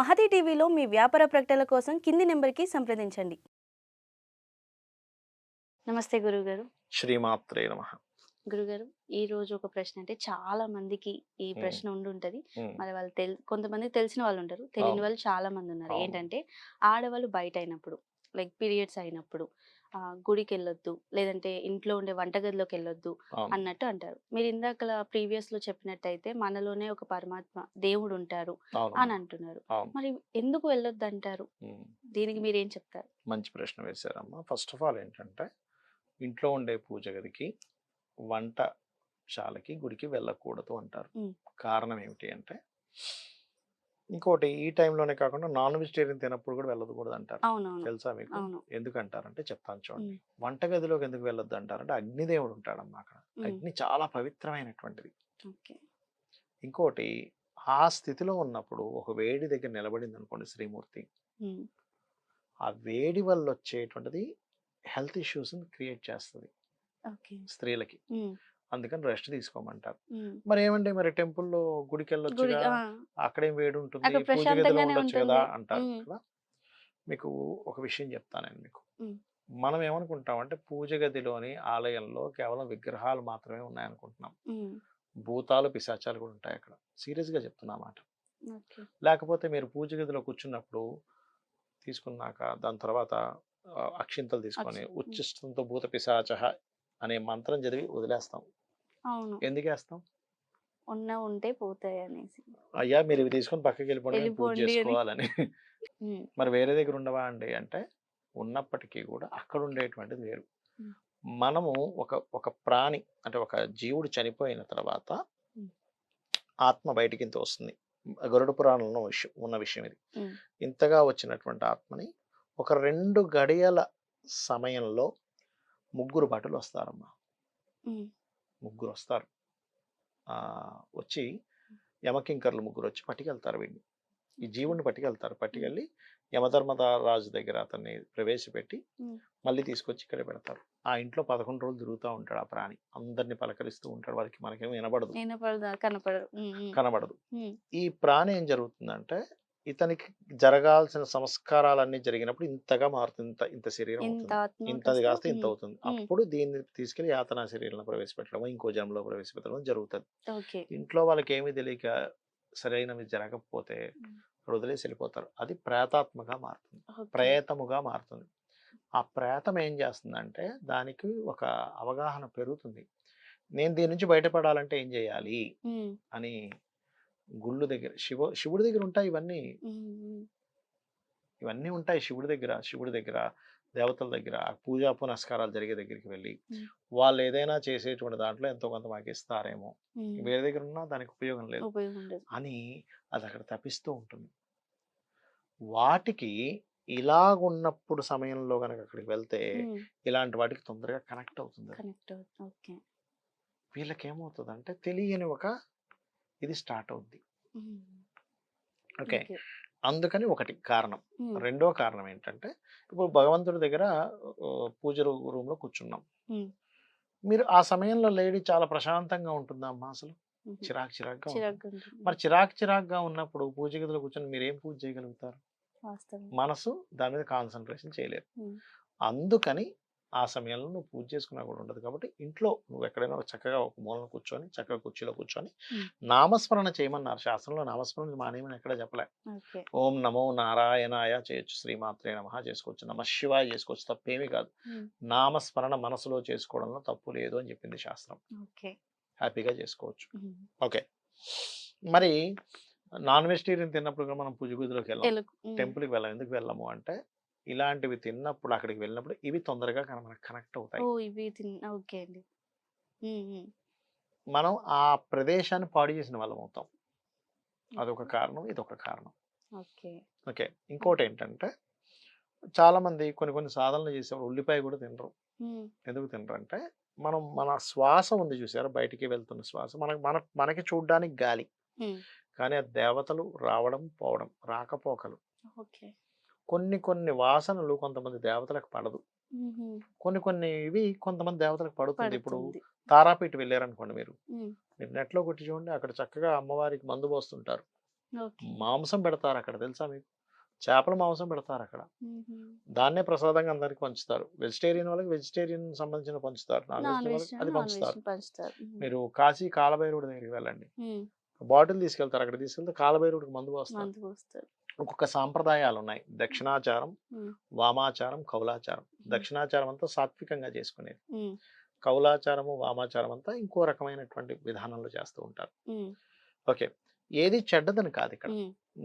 మహతి టీవీలో మీ వ్యాపార ప్రకటనల కోసం కింది నెంబర్కి సంప్రదించండి నమస్తే గురుగారు శ్రీమాత్రే నమ గురుగారు ఈ రోజు ఒక ప్రశ్న అంటే చాలా మందికి ఈ. ప్రశ్న ఉండి ఉంటది. మరి వాళ్ళు తెల్ కొంతమందికి తెలిసిన వాళ్ళు ఉంటారు తెలియని. వాళ్ళు చాలా మంది ఉన్నారు. ఏంటంటే ఆడవాళ్ళు బయట అయినప్పుడు లైక్ పీరియడ్స్ అయినప్పుడు గుడికి వెళ్ళొద్దు లేదంటే ఇంట్లో ఉండే వంటగదిలోకి వెళ్ళొద్దు అన్నట్టు అంటారు. మీరు ఇందాక ప్రీవియస్లో చెప్పినట్టయితే మనలోనే ఒక పరమాత్మ దేవుడు ఉంటారు అని అంటున్నారు మరి ఎందుకు వెళ్ళొద్దు అంటారు. దీనికి మీరు ఏం చెప్తారు? మంచి ప్రశ్న వేశారమ్మా. ఫస్ట్ ఆఫ్ ఆల్ ఏంటంటే ఇంట్లో ఉండే పూజ గదికి వంటశాలకి గుడికి వెళ్ళకూడదు అంటారు. కారణం ఏమిటి అంటే ఇంకోటి ఈ టైంలోనే కాకుండా నాన్ వెజిటేరియన్ తినప్పుడు కూడా వెళ్ళకూడదు అంటారు తెలుసా మీకు? ఎందుకంటారంటే చెప్తాను చూడండి. వంటగదిలోకి ఎందుకు వెళ్ళొద్దు అంటారంటే అగ్నిదేవుడు ఉంటాడమ్మా అక్కడ. అగ్ని చాలా పవిత్రమైనటువంటిది. ఇంకోటి ఆ స్థితిలో ఉన్నప్పుడు ఒక వేడి దగ్గర నిలబడింది అనుకోండి శ్రీమూర్తి. ఆ వేడి వల్ల వచ్చేటువంటిది హెల్త్ ఇష్యూస్ క్రియేట్ చేస్తుంది. ఓకే. స్త్రీలకి. అందుకని రెస్ట్ తీసుకోమంటారు. మరి ఏమండి మరి టెంపుల్లో గుడికి? వెళ్ళొచ్చు అక్కడేం వేడి ఉంటుంది పూజ గదిలో ఉండొచ్చు కదా. అంటారు. కదా? మీకు ఒక విషయం చెప్తాను నేను మీకు. మనం ఏమనుకుంటామంటే పూజ గదిలోని ఆలయంలో కేవలం విగ్రహాలు మాత్రమే ఉన్నాయనుకుంటున్నాం. భూతాలు పిశాచాలు కూడా ఉంటాయి అక్కడ. సీరియస్గా చెప్తున్నా మాట. లేకపోతే మీరు పూజ గదిలో కూర్చున్నప్పుడు తీసుకున్నాక దాని తర్వాత అక్షింతలు తీసుకొని ఉచ్చిష్టంతో భూత పిశాచ అనే మంత్రం చదివి వదిలేస్తాం అవును ఎందుకు వేస్తాం ఉన్న ఉంటే పోతాయి అనేసి అయ్యా మీరు ఇవి తీసుకొని పక్కకి వెళ్ళిపోండి పూజ. చేసుకోవాలని. మరి వేరే దగ్గర ఉండవా అండి అంటే ఉన్నప్పటికీ కూడా అక్కడ ఉండేటువంటిది వేరు. మనము ఒక ఒక ప్రాణి అంటే ఒక జీవుడు చనిపోయిన తర్వాత. ఆత్మ బయటికి ఇంత వస్తుంది గరుడ పురాణంలో విషయం ఉన్న విషయం ఇది. ఇంతగా వచ్చినటువంటి ఆత్మని ఒక రెండు గడియల సమయంలో ముగ్గురు భటులు వస్తారమ్మా మ్మ్. ముగ్గురు వస్తారు వచ్చి యమకింకర్లు ముగ్గురు వచ్చి పట్టుకెళ్తారు వీడిని. ఈ జీవుడిని పట్టుకెళ్తారు. పట్టుకెళ్ళి యమధర్మద రాజు దగ్గర అతన్ని ప్రవేశపెట్టి. మళ్ళీ తీసుకొచ్చి ఇక్కడ పెడతారు. ఆ ఇంట్లో పదకొండు రోజులు తిరుగుతూ ఉంటాడు ఆ ప్రాణి. అందరిని పలకరిస్తూ ఉంటాడు. వారికి మనకేమో వినబడదు. కనబడదు. ఈ ప్రాణి ఏం జరుగుతుందంటే ఇతనికి జరగాల్సిన సంస్కారాలన్నీ జరిగినప్పుడు ఇంతగా మారుతుంది ఇంత ఇంత శరీరం ఇంత అవుతుంది. ఆత్మ ఇంతది కాస్త ఇంత. అవుతుంది. అప్పుడు దీన్ని తీసుకెళ్ళి యాతనా శరీరంలో ప్రవేశపెట్టడం ఇంకో జన్మలో ప్రవేశపెట్టడం జరుగుతుంది. ఓకే. ఇంట్లో వాళ్ళకి ఏమీ తెలియక సరైనవి జరగకపోతే వదిలేసి వెళ్ళిపోతారు. అది ప్రేతాత్మగా మారుతుంది. ప్రేతముగా మారుతుంది. ఆ ప్రేతం ఏం చేస్తుందంటే దానికి ఒక అవగాహన పెరుగుతుంది. నేను దీని నుంచి బయటపడాలంటే ఏం చేయాలి. అని గుళ్ళు దగ్గర శివ శివుడి దగ్గర ఉంటాయి ఇవన్నీ. ఇవన్నీ ఉంటాయి శివుడి దగ్గర శివుడి దగ్గర దేవతల దగ్గర పూజా పునస్కారాలు జరిగే దగ్గరికి వెళ్ళి. వాళ్ళు ఏదైనా చేసేటువంటి దాంట్లో ఎంతో కొంత మాకు ఇస్తారేమో. వేరే దగ్గర ఉన్నా దానికి ఉపయోగం లేదు అని అది అక్కడ తప్పిస్తూ ఉంటుంది వాటికి ఇలాగున్నప్పుడు సమయంలో కనుక అక్కడికి వెళ్తే. ఇలాంటి వాటికి తొందరగా కనెక్ట్ అవుతుంది అది. కనెక్ట్ అవుతుంది ఓకే వీళ్ళకి ఏమవుతుందంటే తెలియని ఒక ఇది స్టార్ట్ అవుద్ది. ఓకే. అందుకని ఒకటి కారణం. రెండో కారణం ఏంటంటే ఇప్పుడు భగవంతుడి దగ్గర పూజ రూమ్లో కూర్చున్నాం. మీరు ఆ సమయంలో లేడీ చాలా ప్రశాంతంగా ఉంటుందమ్మా అసలు. చిరాకు చిరాకుగా. మరి చిరాకు చిరాకుగా ఉన్నప్పుడు పూజ గదిలో కూర్చొని మీరు ఏం పూజ చేయగలుగుతారు మనసు దాని మీద కాన్సన్ట్రేషన్ చేయలేరు. అందుకని ఆ సమయంలో నువ్వు పూజ చేసుకున్నా కూడా ఉండదు. కాబట్టి ఇంట్లో నువ్వు ఎక్కడైనా ఒక చక్కగా ఒక మూలన కూర్చొని చక్కగా కుర్చీలో కూర్చొని. నామస్మరణ చేయమన్నారు. శాస్త్రంలో నామస్మరణ మానేయమని ఎక్కడ చెప్పలే. ఓం నమో నారాయణాయ చేయొచ్చు శ్రీమాత్రే నమ చేసుకోవచ్చు నమ శివాయ చేసుకోవచ్చు తప్పేమీ కాదు. నామస్మరణ మనసులో చేసుకోవడంలో తప్పు లేదు అని చెప్పింది శాస్త్రం. హ్యాపీగా చేసుకోవచ్చు. ఓకే. మరి నాన్ వెజిటేరియన్ తిన్నప్పుడు కూడా మనం పూజ గదిలోకి వెళ్ళాం. టెంపుల్కి వెళ్ళాం. ఎందుకు వెళ్ళాము అంటే ఇలాంటివి తిన్నప్పుడు అక్కడికి వెళ్ళినప్పుడు ఇవి తొందరగా మనకు కనెక్ట్ అవుతాయి. ఓ ఇవి తిన్న ఓకే అండి. మనం ఆ ప్రదేశాన్ని పాడు చేసిన వాళ్ళం అవుతాం. అదొక కారణం ఇదొక కారణం. ఓకే. ఓకే. ఇంకోటి ఏంటంటే చాలా మంది కొన్ని కొన్ని సాధనలు చేసేవారు ఉల్లిపాయ కూడా తినరు. ఎందుకు తినరు అంటే మనం మన శ్వాస ఉంది చూసారా? బయటికి వెళ్తున్న శ్వాస. మనకు మన మనకి చూడడానికి గాలి. కానీ ఆ దేవతలు రావడం పోవడం రాకపోకలు. ఓకే. కొన్ని కొన్ని వాసనలు కొంతమంది దేవతలకు పడదు. కొన్ని కొన్ని ఇవి కొంతమంది దేవతలకు పడుతుంది. ఇప్పుడు తారాపీఠ వెళ్ళారనుకోండి మీరు. మీరు నెట్లో కొట్టి చూడండి అక్కడ చక్కగా అమ్మవారికి మందు పోస్తుంటారు. మాంసం పెడతారు అక్కడ తెలుసా మీకు? చేపల మాంసం పెడతారు అక్కడ. దాన్నే ప్రసాదంగా అందరికి పంచుతారు. వెజిటేరియన్ వాళ్ళకి వెజిటేరియన్ సంబంధించిన పంచుతారు. నాన్ వెజ్ అది పంచుతారు. మీరు కాశీ కాలభైరుడి దగ్గరికి వెళ్ళండి. బాటిల్ తీసుకెళ్తారు. అక్కడ తీసుకెళ్తే కాలభైరుడికి మందు పోస్తారు. ఒక్కొక్క సాంప్రదాయాలు ఉన్నాయి దక్షిణాచారం. వామాచారం కౌలాచారం. దక్షిణాచారం అంతా సాత్వికంగా చేసుకునేది. కౌలాచారము వామాచారం అంతా ఇంకో రకమైనటువంటి విధానంలో చేస్తూ ఉంటారు. ఓకే. ఏది చెడ్డదని కాదు ఇక్కడ.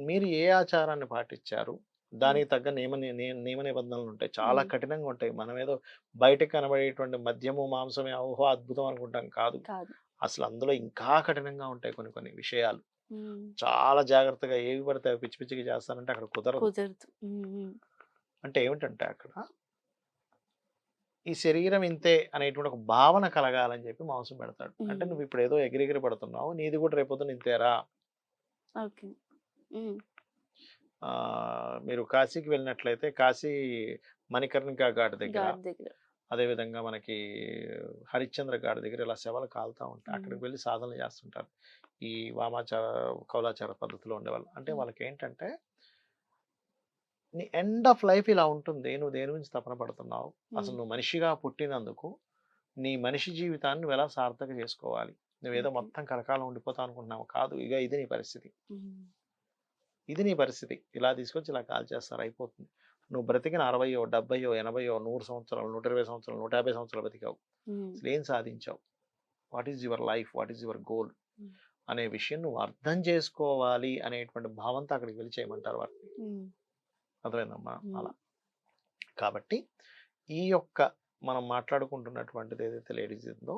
మీరు ఏ ఆచారాన్ని పాటించారు? దానికి తగ్గ నియమ నియమ నిబంధనలు ఉంటాయి. చాలా. కఠినంగా ఉంటాయి. మనం ఏదో బయటకు కనబడేటువంటి మద్యము మాంసమే ఓహో అద్భుతం అనుకుంటాం కాదు. అసలు అందులో ఇంకా కఠినంగా ఉంటాయి కొన్ని కొన్ని విషయాలు. చాలా జాగ్రత్తగా ఏవి పడితే అవి పిచ్చి పిచ్చిగా చేస్తానంటే అక్కడ కుదరదు. కుదరదు. అంటే ఏమిటంటే అక్కడ ఈ శరీరం ఇంతే అనేటువంటి ఒక భావన కలగాలని చెప్పి మాంసం పెడతాడు. అంటే. నువ్వు ఇప్పుడు ఏదో ఎగిరెగిరి పడుతున్నావు నీది కూడా రేపొద్దున ఇంతేరా మీరు కాశీకి వెళ్ళినట్లయితే కాశీ మణికర్ణికా ఘాట్ దగ్గర గాడి దగ్గర. అదే విధంగా మనకి హరిశ్చంద్ర ఘాట్ దగ్గర ఇలా శవాలు కాలుతా ఉంటాయి. అక్కడికి. వెళ్ళి సాధనలు చేస్తుంటారు. ఈ వామాచార కౌలాచార పద్ధతిలో ఉండేవాళ్ళు. అంటే. వాళ్ళకి ఏంటంటే నీ ఎండ్ ఆఫ్ లైఫ్ ఇలా ఉంటుంది. నువ్వు దేని గురించి తపన పడుతున్నావు? అసలు. నువ్వు మనిషిగా పుట్టినందుకు నీ మనిషి జీవితాన్ని నువ్వు ఎలా సార్థక చేసుకోవాలి? నువ్వేదో. మొత్తం కలకాలం ఉండిపోతావు అనుకుంటున్నావు? కాదు. ఇక ఇది నీ పరిస్థితి. ఇది నీ పరిస్థితి. ఇలా తీసుకొచ్చి ఇలా కాల్ చేస్తారు. అయిపోతుంది. నువ్వు బ్రతికిన అరవయో డెబ్బయో ఎనభయో నూరు సంవత్సరాలు నూట ఇరవై సంవత్సరాలు నూట యాభై సంవత్సరాలు బతికావు ఉమ్. అసలు ఏం సాధించావు what is your life what is your goal. అనే విషయం నువ్వు అర్థం చేసుకోవాలి అనేటువంటి భావంతో అక్కడికి వెళ్ళి చేయమంటారు వాటిని. అర్థమైందమ్మా. అలా. కాబట్టి ఈ యొక్క మనం మాట్లాడుకుంటున్నటువంటిది ఏదైతే లేడీస్ ఉందో.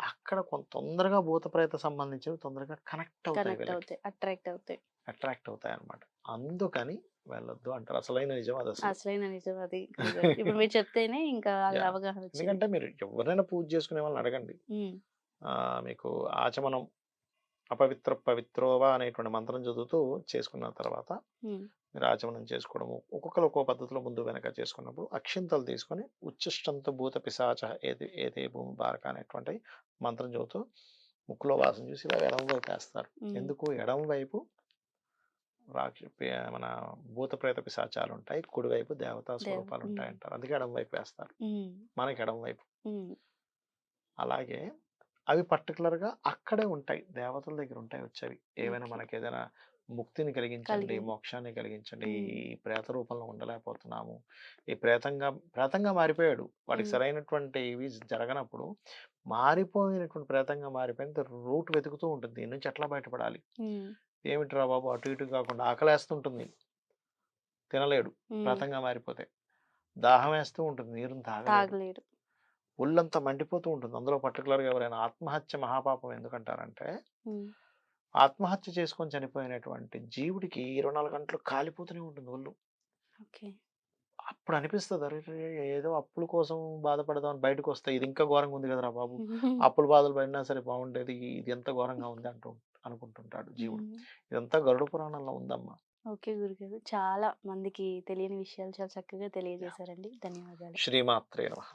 అక్కడ కొంత తొందరగా భూత ప్రేత సంబంధించినవి తొందరగా కనెక్ట్ అవుతాయి అట్రాక్ట్ అవుతాయి అట్రాక్ట్ అవుతాయి. అనమాట అందుకని వెళ్ళొద్దు అంటారు. అసలైన నిజం అది అసలు. అసలైన నిజం అది. ఇప్పుడు మీరు చెప్తేనే ఇంకా. అవగాహన ఎందుకంటే మీరు ఎవరైనా పూజ చేసుకునే వాళ్ళని అడగండి. మీకు ఆచమనం అపవిత్ర పవిత్రోవా అనేటువంటి మంత్రం చదువుతూ చేసుకున్న తర్వాత. మీరు ఆచమనం చేసుకోవడము ఒక్కొక్కరు ఒక్కో పద్ధతిలో ముందు వెనక చేసుకున్నప్పుడు అక్షింతలు తీసుకొని ఉచ్చిష్టంతో భూత పిశాచ ఏది ఏదే భూమి బారక అనేటువంటి మంత్రం చదువుతూ ముక్కులో వాసన చూసి ఇలా ఎడమ వైపు వేస్తారు. ఎందుకు ఎడమ వైపు రాక్ష మన భూత ప్రేత పిశాచాలు ఉంటాయి కుడివైపు దేవతా స్వరూపాలు. ఉంటాయి అంటారు అందుకే ఎడమ వైపు వేస్తారు. మనకి ఎడమ వైపు ఉమ్. అలాగే అవి particular గా అక్కడే ఉంటాయి. దేవతల దగ్గర ఉంటాయి వచ్చేవి. ఏవైనా. మనకి ఏదైనా ముక్తిని కలిగించండి కలిగి- మోక్షాన్ని కలిగించండి. ఈ ప్రేత రూపంలో ఉండలేకపోతున్నాము. ఈ ప్రేతంగా ప్రేతంగా మారిపోయాడు. వాడికి. సరైనటువంటి ఇవి జరగనప్పుడు మారిపోయినటువంటి ప్రేతంగా మారిపోయిన రూట్ వెతుకుతూ ఉంటుంది. దీని నుంచి ఎట్లా బయటపడాలి. ఏమిట్రా బాబు అటు ఇటు కాకుండా ఆకలేస్తుంటుంది. తినలేడు. ప్రేతంగా మారిపోతే. దాహం వేస్తూ ఉంటుంది. నీరుని తాగలేడు. ఒళ్ళంతా మండిపోతూ ఉంటుంది. అందులో పర్టికులర్గా ఎవరైనా ఆత్మహత్య మహాపాపం ఎందుకంటారంటే. ఆత్మహత్య చేసుకొని చనిపోయినటువంటి జీవుడికి ఇరవై నాలుగు గంటలు కాలిపోతూనే ఉంటుంది ఒళ్ళు. ఓకే. అప్పుడు అనిపిస్తుంది అరే ఏదో అప్పుల కోసం బాధపడదాం అని బయటకు వస్తే ఇది ఇంకా ఘోరంగా ఉంది కదరా బాబు. అప్పుల బాధలు పడినా సరే బాగుండేది ఇది ఎంత ఘోరంగా ఉంది అంటూ అనుకుంటుంటాడు జీవుడు. ఇదంతా గరుడ పురాణంలో ఉందమ్మా. ఓకే గురుగారు చాలా మందికి తెలియని విషయాలు చాలా చక్కగా తెలియజేశారండి. ధన్యవాదాలు. శ్రీమాత్రే నమః.